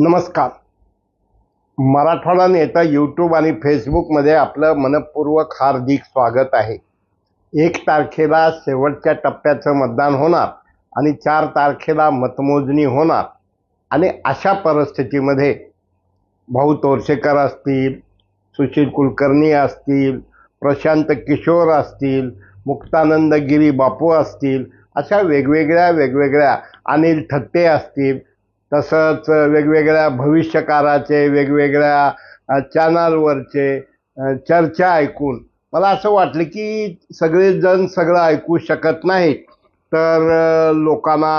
नमस्कार. मराठवाडा नेता यूट्यूब आणि फेसबुकमध्ये आपलं मनपूर्वक हार्दिक स्वागत आहे. एक तारखेला शेवटच्या टप्प्याचं मतदान होणार आणि चार तारखेला मतमोजणी होणार. आणि अशा परिस्थितीमध्ये भाऊ तोरसेकर असतील सुशील कुलकर्णी असतील प्रशांत किशोर असतील मुक्तानंद गिरी बापू असतील अशा वेगवेगळ्या वेगवेगळ्या अनिल थत्ते असतील तसंच वेगवेगळ्या भविष्यकाराचे वेगवेगळ्या चॅनलवरचे चर्चा ऐकून मला असं वाटलं की सगळेजण सगळं ऐकू शकत नाहीत. तर लोकांना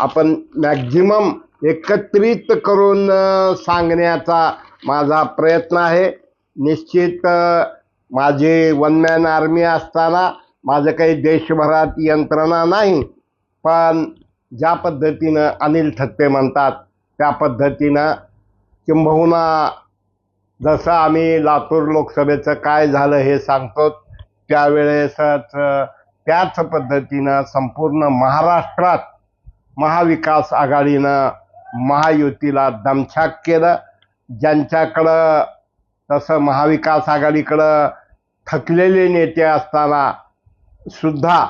आपण मॅक्झिमम एकत्रित करून सांगण्याचा माझा प्रयत्न आहे. निश्चित माझे माझी वन मॅन आर्मी असताना माझं काही देशभरात यंत्रणा नाही पण ज्या पद्धतीनं अनिल थत्ते म्हणतात त्या पद्धतीनं किंबहुना जसं आम्ही लातूर लोकसभेचं काय झालं हे सांगतो त्यावेळेसच त्याच पद्धतीनं संपूर्ण महाराष्ट्रात महाविकास आघाडीनं महायुतीला दमछाक केलं. ज्यांच्याकडं तसं महाविकास आघाडीकडं थकलेले नेते असताना सुद्धा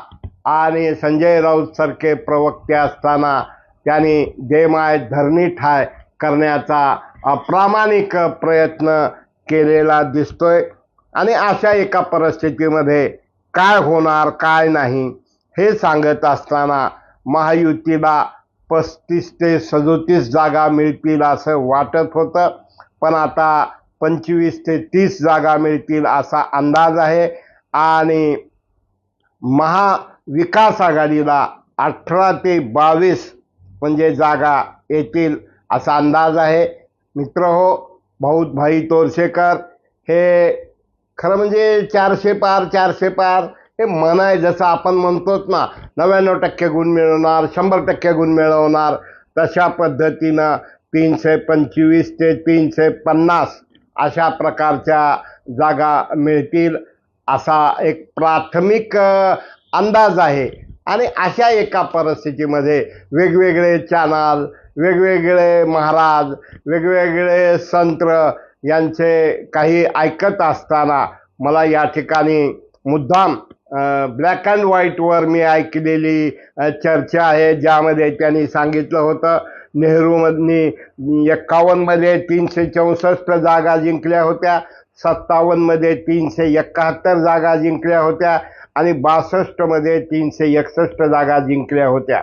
आणि संजय राऊत सारखे प्रवक्ते असताना त्यांनी देमाय धरणी ठाय करण्याचा अप्रामाणिक प्रयत्न केलेला दिसतोय. आणि अशा एका परिस्थितीमध्ये काय होणार काय नाही हे सांगत असताना महायुतीला पस्तीस ते सदोतीस जागा मिळतील असं वाटत होतं. पण आता पंचवीस ते तीस जागा मिळतील असा अंदाज आहे. आणि महा विकास आघाडीला अठरा ते बावीस म्हणजे जागा येतील असा अंदाज आहे. मित्र हो भाऊ भाई तोरसेकर हे खरं म्हणजे चारशे पार चारशे पार हे मन आहे जसं आपण म्हणतोच ना नव्याण्णव टक्के गुण मिळवणार शंभर टक्के गुण मिळवणार तशा पद्धतीनं तीनशे पंचवीस ते तीनशे पन्नास अशा प्रकारच्या जागा मिळतील असा एक प्राथमिक अंदाज आहे. आणि अशा एका परिस्थितीमध्ये वेगवेगळे चॅनल वेगवेगळे महाराज वेगवेगळे संत्र यांचे काही ऐकत असताना मला या ठिकाणी मुद्दाम ब्लॅक अँड व्हाईटवर मी ऐकलेली चर्चा आहे. ज्यामध्ये त्यांनी सांगितलं होतं नेहरूमधनी एक्कावन्नमध्ये तीनशे चौसष्ट जागा जिंकल्या होत्या. सत्तावन्नमध्ये तीनशे एकाहत्तर जागा जिंकल्या होत्या. आणि बासष्टमध्ये तीनशे एकसष्ट जागा जिंकल्या होत्या.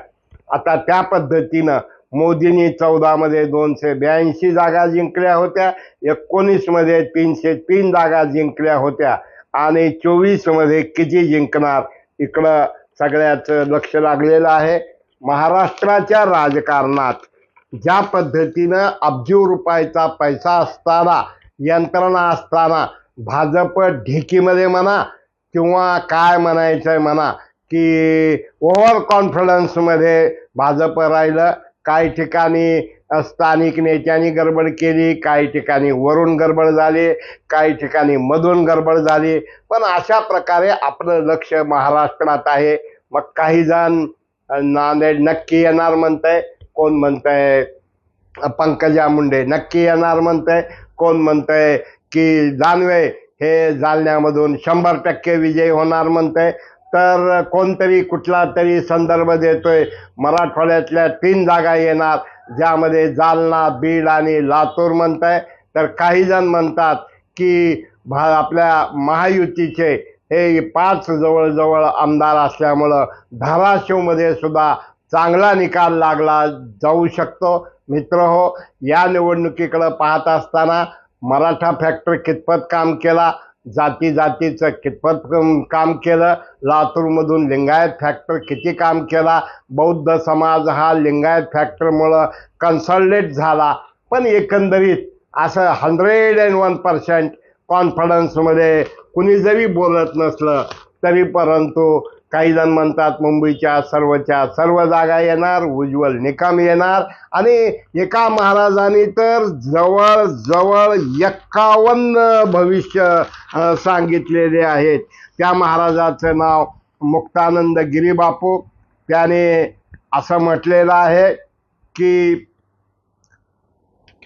आता त्या पद्धतीनं मोदींनी चौदामध्ये दोनशे ब्याऐंशी जागा जिंकल्या होत्या एकोणीसमध्ये तीनशे तीन जागा जिंकल्या होत्या आणि चोवीसमध्ये किती जिंकणार इकडं सगळ्याचं लक्ष लागलेलं आहे. महाराष्ट्राच्या राजकारणात ज्या पद्धतीनं अब्जू रुपयाचा पैसा असताना यंत्रणा असताना भाजप ढेकीमध्ये म्हणा किंवा काय म्हणायचं म्हणा की ओव्हर कॉन्फिडन्समध्ये भाजप राहिलं काही ठिकाणी स्थानिक नेत्यांनी गडबड केली काही ठिकाणी वरून गडबड झाली काही ठिकाणी मधून गडबड झाली. पण अशा प्रकारे आपलं लक्ष महाराष्ट्रात आहे. मग काही जण नांदेड नक्की येणार म्हणतंय कोण म्हणतंय आहे पंकजा मुंडे नक्की येणार म्हणतंय कोण म्हणतंय की दानवे हे जालन्यामधून शंभर टक्के विजय होणार म्हणतंय. तर कोणतरी कुठला तरी संदर्भ देतोय. मराठवाड्यातल्या तीन जागा येणार ज्यामध्ये जालना बीड आणि लातूर म्हणताय. तर काही जण म्हणतात की भा आपल्या महायुतीचे हे पाच जवळजवळ आमदार असल्यामुळं धाराशिवमध्ये सुद्धा चांगला निकाल लागला जाऊ शकतो. मित्र हो या निवडणुकीकडं पाहत असताना मराठा फॅक्टर कितपत काम केला जाती जातीचं कितपत कम- काम केलं लातूरमधून लिंगायत फॅक्टर किती काम केला बौद्ध समाज हा लिंगायत फॅक्टरमुळं कन्सल्टेट झाला. पण एकंदरीत असं हंड्रेड अँड वन पर्सेंट कॉन्फिडन्समध्ये कुणी जरी बोलत नसलं तरी परंतु काही जण म्हणतात मुंबईच्या सर्वच्या सर्व जागा येणार उज्ज्वल निकाम येणार. आणि एका महाराजांनी तर जवळ जवळ एक्कावन्न भविष्य सांगितलेले आहेत. त्या महाराजाचं नाव मुक्तानंद गिरीबापू. त्याने असं म्हटलेलं आहे की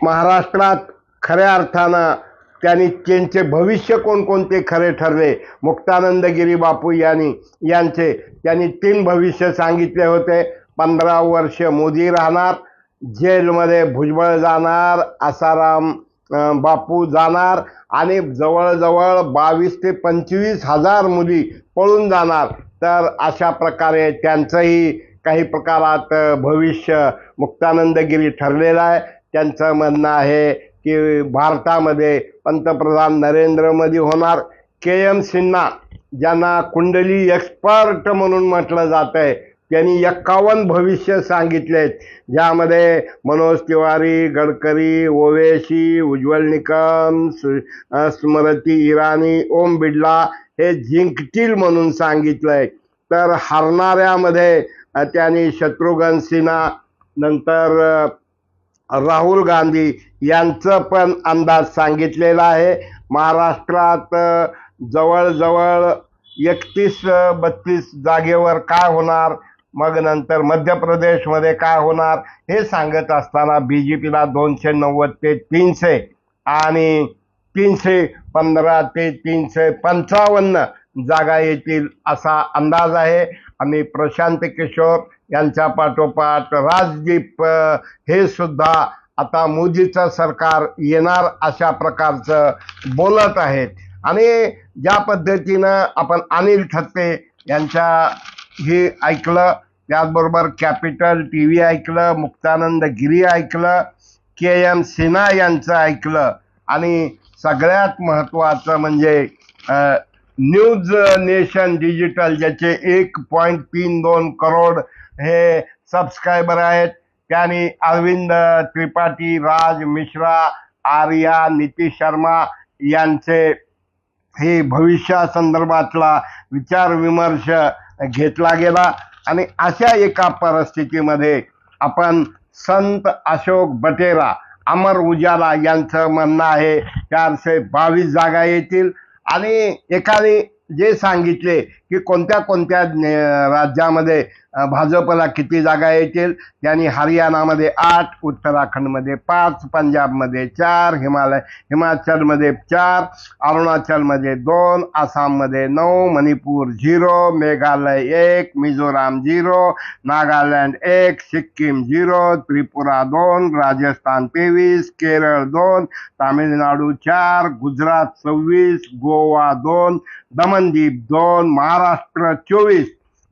महाराष्ट्रात खऱ्या अर्थानं त्यांनी त्यांचे भविष्य कोणकोणते खरे ठरले मुक्तानंदगिरी बापू यांनी यांचे त्यांनी तीन भविष्य सांगितले होते. पंधरा वर्ष मोदी राहणार जेलमध्ये भुजबळ जाणार आसाराम बापू जाणार आणि जवळजवळ बावीस ते पंचवीस हजार मुली पळून जाणार. तर अशा प्रकारे त्यांचंही काही प्रकारात भविष्य मुक्तानंदगिरी ठरलेलं आहे. त्यांचं म्हणणं आहे की भारतामध्ये पंतप्रधान नरेंद्र मोदी होणार. के एम सिन्हा ज्यांना कुंडली एक्सपर्ट म्हणून म्हटलं जात आहे त्यांनी एक्कावन्न भविष्य सांगितलेत. ज्यामध्ये मनोज तिवारी गडकरी ओवेशी उज्ज्वल निकम सु- स्मृती इराणी ओम बिडला हे जिंकतील म्हणून सांगितलंय. तर हरणाऱ्यामध्ये त्यांनी शत्रुघ्न सिन्हा नंतर राहुल गांधी यांचं पण अंदाज सांगितलेला आहे. महाराष्ट्रात जवळजवळ एकतीस बत्तीस जागेवर काय होणार? मग नंतर मध्य प्रदेशमध्ये काय होणार? हे सांगत असताना बी जे पीला दोनशे नव्वद ते तीनशे आणि तीनशे पंधरा ते तीनशे पंचावन्न जागा येतील असा अंदाज आहे. आणि प्रशांत किशोर यांच्या पाठोपाठ राजदीप हे सुद्धा आता मोदीचं सरकार येणार अशा प्रकारचं बोलत आहेत. आणि ज्या पद्धतीनं आपण अनिल थत्ते यांच्या हे ऐकलं त्याचबरोबर कॅपिटल टी व्ही ऐकलं मुक्तानंद गिरी ऐकलं के एम सिन्हा यांचं ऐकलं आणि सगळ्यात महत्त्वाचं म्हणजे न्यूज नेशन डिजिटल ज्याचे एक पॉईंट तीन दोन करोड हे सबस्क्रायबर आहेत. त्यांनी अरविंद त्रिपाठी राज मिश्रा आर्या नितीश शर्मा यांचे हे भविष्यासंदर्भातला विचार विमर्श घेतला गेला. आणि अशा एका परिस्थितीमध्ये आपण संत अशोक बटेरा अमर उजाला यांचं म्हणणं आहे चारशे बावीस जागा येतील. आणि एखादी जे सांगितले की कोणत्या कोणत्या राज्यामध्ये भाजपला किती जागा येतील त्यांनी हरियाणामध्ये आठ उत्तराखंडमध्ये पाच पंजाबमध्ये चार हिमालय हिमाचलमध्ये चार अरुणाचलमध्ये दोन आसाममध्ये नऊ मणिपूर झिरो मेघालय एक मिझोराम झिरो नागालँड एक सिक्कीम झिरो त्रिपुरा दोन राजस्थान तेवीस केरळ दोन तामिळनाडू चार गुजरात सव्वीस गोवा दोन दमनदीप दोन महाराष्ट्र चोवीस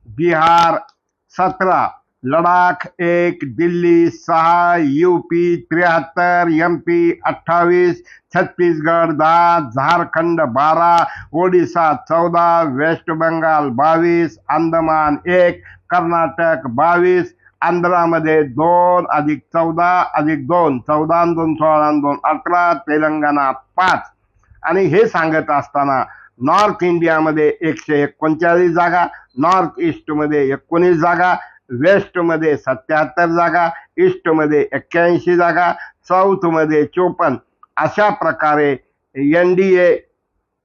बिहार सतरा लडाख एक दिल्ली सहा यूपी त्र्याहत्तर एम पी अठ्ठावीस छत्तीसगड दहा झारखंड बारा ओडिसा चौदा वेस्ट बंगाल बावीस अंदमान एक कर्नाटक बावीस आंध्रामध्ये दोन अधिक चौदा अधिक दोन चौदा दोन सोळा दोन अठरा तेलंगणा पाच. आणि हे सांगत असताना नॉर्थ इंडियामध्ये एकशे एकोणचाळीस जागा नॉर्थ ईस्टमध्ये एकोणीस जागा वेस्टमध्ये सत्याहत्तर जागा ईस्टमध्ये एक्क्याऐंशी जागा साऊथमध्ये चोपन्न. अशा प्रकारे एन डी ए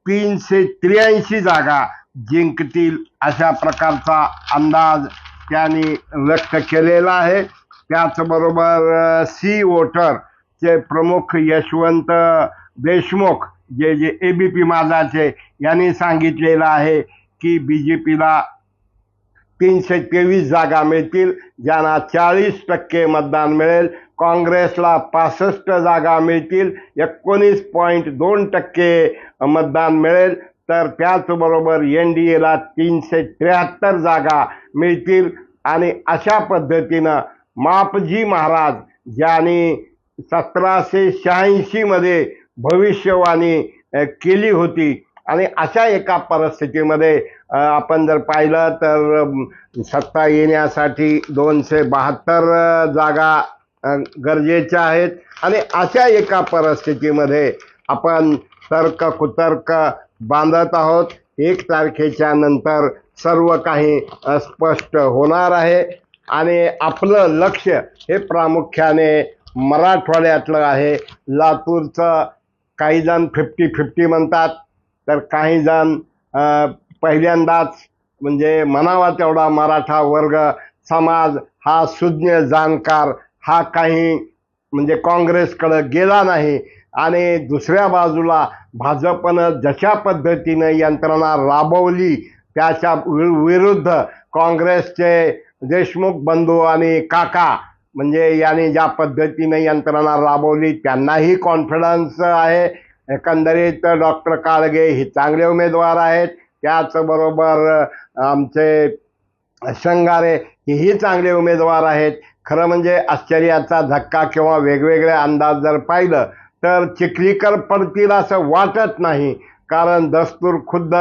तीनशे त्र्याऐंशी जागा जिंकतील अशा प्रकारचा अंदाज त्यांनी व्यक्त केलेला आहे. त्याचबरोबर सी वोटरचे प्रमुख यशवंत देशमुख जे जे ए बी पी माझाचे यांनी सांगितलेलं आहे की बी जे पीला तीनशे तेवीस जागा मिळतील ज्यांना चाळीस टक्के मतदान मिळेल. काँग्रेसला पासष्ट जागा मिळतील एकोणीस पॉईंट दोन टक्के मतदान मिळेल. तर त्याचबरोबर एन डी एला तीनशे त्र्याहत्तर जागा मिळतील. आणि अशा पद्धतीनं मापजी महाराज ज्यांनी सतराशे शहाऐंशीमध्ये भविष्यवाणी केली होती. आणि अशा एका परिस्थितीमध्ये आपण जर पाहिलं तर सत्ता येण्यासाठी दोनशे बहात्तर जागा गरजेच्या आहेत. आणि अशा एका परिस्थितीमध्ये आपण तर्क कुतर्क बांधत आहोत. एक तारखेच्या नंतर सर्व काही स्पष्ट होणार आहे. आणि आपलं लक्ष हे प्रामुख्याने मराठवाड्यातलं आहे. लातूरचं काही जण फिफ्टी फिफ्टी म्हणतात तर काही जण पहिल्यांदाच म्हणजे म्हणावा तेवढा मराठा वर्ग समाज हा सुज्ञ जाणकार हा काही म्हणजे काँग्रेसकडं गेला नाही. आणि दुसऱ्या बाजूला भाजपनं जशा पद्धतीनं यंत्रणा राबवली त्याच्या वि- विरुद्ध काँग्रेसचे देशमुख बंधू आणि काका म्हणजे याने ज्या पद्धतीने यंत्रणा राबवली त्यांनाही कॉन्फिडन्स आहे. एकंदरीत डॉक्टर काळगे हे चांगले उमेदवार आहेत. त्याचबरोबर आमचे शंगारे हेही चांगले उमेदवार आहेत. खरं म्हणजे आश्चर्याचा धक्का किंवा वेगवेगळे अंदाज जर पाहिलं तर चिखलीकर पडतील असं वाटत नाही. कारण दस्तूर खुद्द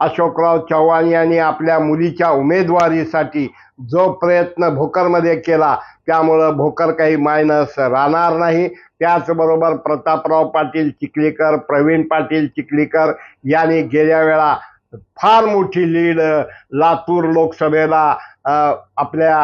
अशोकराव चव्हाण यांनी आपल्या मुलीच्या उमेदवारीसाठी जो प्रयत्न भोकरमध्ये केला त्यामुळं भोकर काही मायनस राहणार नाही. त्याचबरोबर प्रतापराव पाटील चिखलीकर प्रवीण पाटील चिखलीकर यांनी गेल्या वेळा फार मोठी लीड लातूर लोकसभेला आपल्या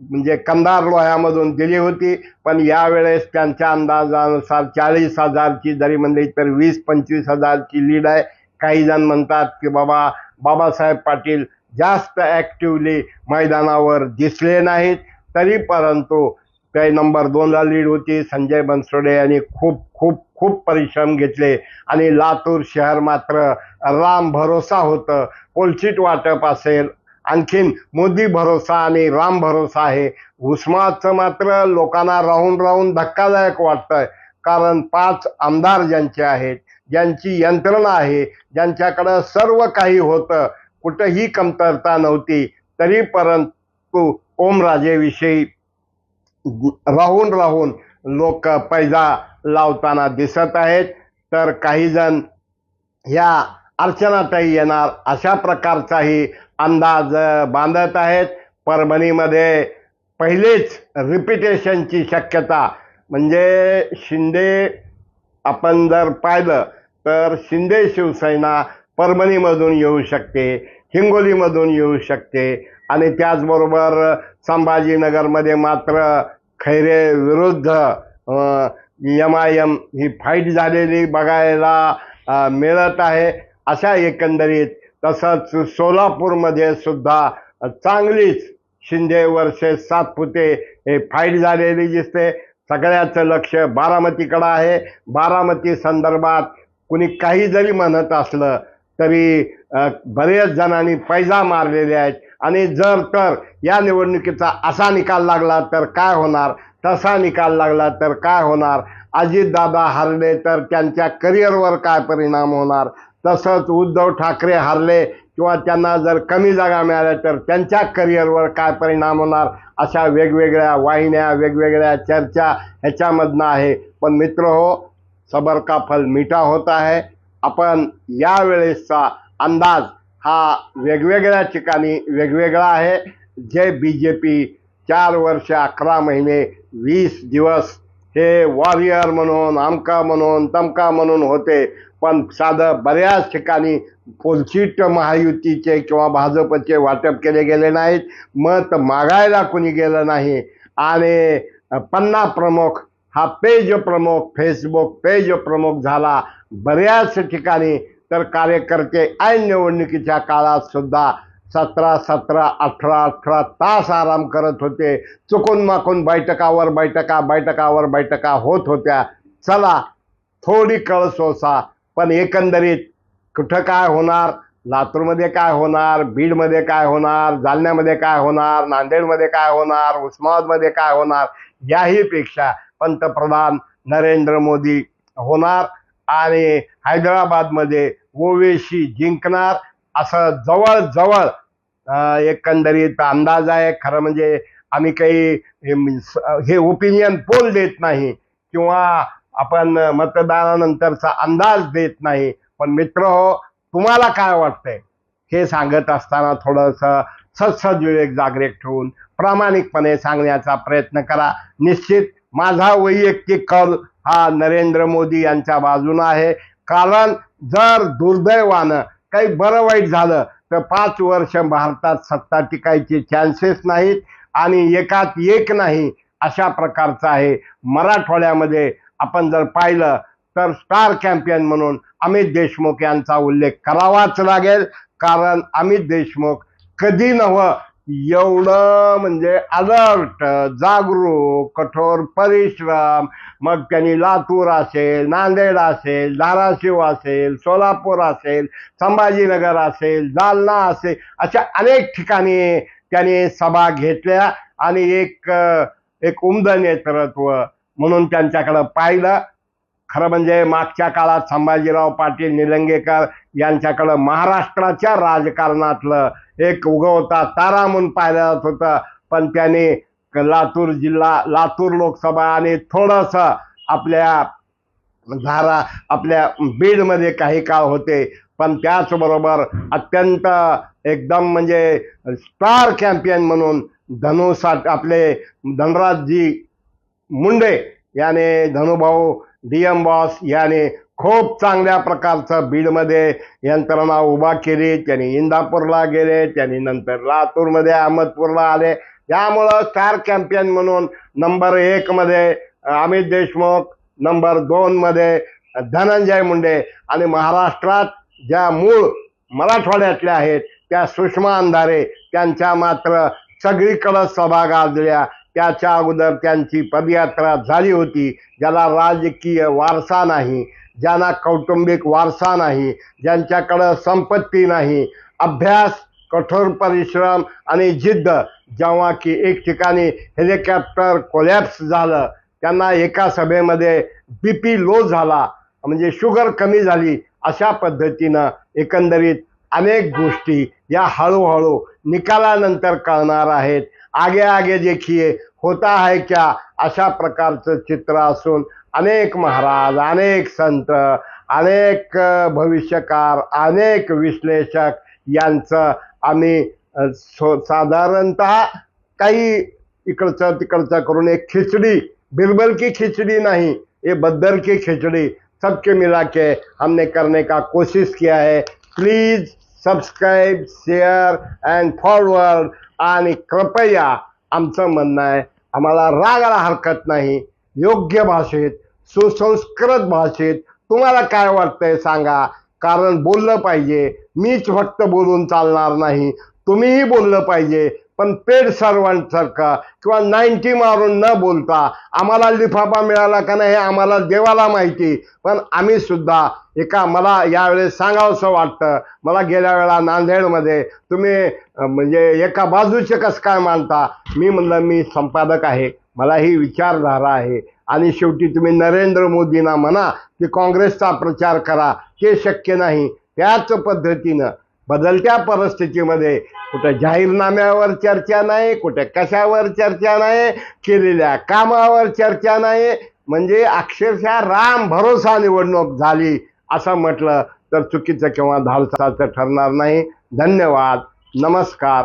म्हणजे कंधार लोह्यामधून दिली होती. पण यावेळेस त्यांच्या अंदाजानुसार चाळीस हजारची जरी म्हणली तर वीस पंचवीस हजारची लीड आहे. काही जण म्हणतात की बाबा बाबासाहेब पाटील जास्त ॲक्टिवली मैदानावर दिसले नाहीत. तरी परंतु काही नंबर दोनला लीड होती. संजय बनसोडे यांनी खूप खूप खूप परिश्रम घेतले. आणि लातूर शहर मात्र राम भरोसा होतं. पोलचीट वाटप असेल आणखीन मोदी भरोसा आणि राम भरोसा आहे उस्माचं मात्र लोकांना राहून राहून धक्कादायक वाटतंय. कारण पाच आमदार ज्यांचे आहेत ज्यांची यंत्रणा आहे ज्यांच्याकडं सर्व काही होतं कुठंही कमतरता नव्हती तरी परंतु ओमराजेविषयी राहून राहून लोक पैजा लावताना दिसत आहेत. तर काही जण ह्या अर्चनाताई येणार अशा प्रकारचाही अंदाज बांधत आहेत. परभणीमध्ये पहिलेच रिपिटेशनची शक्यता. म्हणजे शिंदे आपण जर पाहिलं तर शिंदे शिवसेना परभणीमधून येऊ शकते हिंगोलीमधून येऊ शकते. आणि त्याचबरोबर संभाजीनगरमध्ये मात्र खैरे विरुद्ध यम आय एम ही फाईट झालेली बघायला मिळत आहे. अशा एकंदरीत तसंच सोलापूरमध्ये सुद्धा चांगलीच शिंदे वर्सेस सातपुते हे फाईट झालेली दिसते. सगळ्याचं लक्ष बारामतीकडं आहे. बारामती संदर्भात कुणी काही जरी म्हणत असलं तरी बरेच जणांनी पैजा मारलेले आहेत. आणि जर तर या निवडणुकीचा असा निकाल लागला तर काय होणार? तसा निकाल लागला तर काय होणार? अजितदादा हरले तर त्यांच्या करिअरवर काय परिणाम होणार? तसंच उद्धव ठाकरे हरले किंवा त्यांना जर कमी जागा मिळाल्या तर त्यांच्या करिअरवर काय परिणाम होणार? अशा वेगवेगळ्या वाहिन्या वेगवेगळ्या चर्चा ह्याच्यामधनं आहे. पण मित्र हो सबर का फल मिठा होत आहे. आपण यावेळेसचा अंदाज हा वेगवेगळ्या ठिकाणी वेगवेगळा आहे. जे बी जे पी चार वर्ष अकरा महिने वीस दिवस हे वॉरियर म्हणून आमका म्हणून तमका म्हणून होते. पण साधं बऱ्याच ठिकाणी पोलचिट महायुतीचे किंवा भाजपचे वाटप केले गेले नाहीत. मत मागायला कुणी गेलं नाही. आणि पन्ना प्रमुख हा पेज प्रमुख फेसबुक पेज प्रमुख झाला. बऱ्याच ठिकाणी तर कार्यकर्ते ऐन निवडणुकीच्या काळात सुद्धा सतरा सतरा अठरा अठरा तास आराम करत होते. चुकून माकून बैठकावर बैठका बैठकावर बैठका होत होत्या. चला थोडी कळसोसा पण एकंदरीत कुठं काय होणार? लातूरमध्ये काय होणार? बीडमध्ये काय होणार? जालन्यामध्ये काय होणार? नांदेडमध्ये काय होणार? उस्मानाबादमध्ये काय होणार? याहीपेक्षा पंतप्रधान नरेंद्र मोदी होणार आणि हैदराबादमध्ये ओवेशी जिंकणार. असं जवळजवळ जवळ एकंदरीत अंदाज आहे. खरं म्हणजे आम्ही काही हे ओपिनियन पोल देत नाही किंवा आपण मतदानानंतरचा अंदाज देत नाही. पण मित्र हो तुम्हाला काय वाटतंय? हे सांगत असताना थोडंसं सत्सद विवेक जागृत ठेवून प्रामाणिकपणे सांगण्याचा प्रयत्न करा. निश्चित माझा वैयक्तिक कल हा नरेंद्र मोदी यांच्या बाजूनं आहे. कारण जर दुर्दैवानं काही बरं वाईट झालं तर पाच वर्ष भारतात सत्ता टिकायचे चान्सेस नाहीत आणि एकात एक नाही अशा प्रकारचं आहे. मराठवाड्यामध्ये आपण जर पाहिलं तर स्टार कॅम्पियन म्हणून अमित देशमुख यांचा उल्लेख करावाच लागेल. कारण अमित देशमुख कधी नवं एवढं म्हणजे अलर्ट जागरूक कठोर परिश्रम. मग त्यांनी लातूर असेल नांदेड असेल धाराशिव असेल सोलापूर असेल संभाजीनगर असेल जालना असेल अशा अनेक ठिकाणी त्यांनी सभा घेतल्या आणि एक एक उमद नेतृत्व म्हणून त्यांच्याकडं पाहिलं. खरं म्हणजे मागच्या काळात संभाजीराव पाटील निलंगेकर यांच्याकडं महाराष्ट्राच्या राजकारणातलं एक उगवता तारा म्हणून पाहिलं जात होतं. पण त्यांनी लातूर जिल्हा लातूर लोकसभा आणि थोडंसं आपल्या धारा आपल्या बीडमध्ये काही काळ होते. पण त्याचबरोबर अत्यंत एकदम म्हणजे स्टार कॅम्पियन म्हणून धनुसाठ आपले धनराजजी मुंडे याने धनुभाऊ डी एम बॉस याने खूप चांगल्या प्रकारचं बीडमध्ये यंत्रणा उभा केली. त्यांनी इंदापूरला गेले त्यांनी नंतर लातूरमध्ये अहमदपूरला आले. त्यामुळं स्टार कॅम्पियन म्हणून नंबर एकमध्ये अमित देशमुख नंबर दोनमध्ये धनंजय मुंडे आणि महाराष्ट्रात ज्या मूळ मराठवाड्यातल्या आहेत त्या सुषमा अंधारे त्यांच्या मात्र सगळीकडं सभा गाजल्या त्याच्या अगोदर त्यांची पदयात्रा झाली होती. ज्याला राजकीय वारसा नाही ज्यांना कौटुंबिक वारसा नाही ज्यांच्याकडं संपत्ती नाही. अभ्यास कठोर परिश्रम आणि जिद्द जेव्हा की एक ठिकाणी हेलिकॉप्टर कोलॅप्स झालं त्यांना एका सभेमध्ये बी पी लो झाला म्हणजे शुगर कमी झाली. अशा पद्धतीनं एकंदरीत अनेक गोष्टी या हळूहळू निकालानंतर कळणार आहेत. आगे आगे देखिए होता है क्या? अशा प्रकारचं चित्र असून अनेक महाराज अनेक संत अनेक भविष्यकार अनेक विश्लेषक यांचं आम्ही सो साधारणत काही इकडचं तिकडचं करून एक खिचडी बिरबल की खिचड़ी नहीं ये बद्दर की खिचड़ी सबके मिला के हमने करने का कोशिश किया है। Please subscribe share and forward आणि कृपया आमचं म्हणणं आहे आम्हाला रागाला हरकत नाही. योग्य भाषेत सुसंस्कृत भाषेत तुम्हाला काय वाटतंय सांगा. कारण बोललं पाहिजे. मीच फक्त बोलून चालणार नाही. तुम्हीही बोललं पाहिजे. पण पेड सर्वंटसारखं किंवा नाईन्टी मारून न बोलता आम्हाला लिफाफा मिळाला का नाही हे आम्हाला देवाला माहिती. पण आम्ही सुद्धा एका मला यावेळेस सांगावंसं वाटतं. मला गेल्या वेळा नांदेडमध्ये तुम्ही म्हणजे एका बाजूचे कसं काय मानता मी म्हणलं मी संपादक आहे. मला ही विचारधारा आहे. आणि शेवटी तुम्ही नरेंद्र मोदींना म्हणा की काँग्रेसचा प्रचार करा. ते शक्य नाही. त्याच पद्धतीनं बदलत्या परिस्थितीमध्ये कुठं जाहीरनाम्यावर चर्चा नाही कुठे कशावर चर्चा नाही केलेल्या कामावर चर्चा नाही. म्हणजे अक्षरशः राम भरोसा निवडणूक झाली असं म्हटलं तर चुकीचं किंवा धालसाचं ठरणार नाही. धन्यवाद. नमस्कार.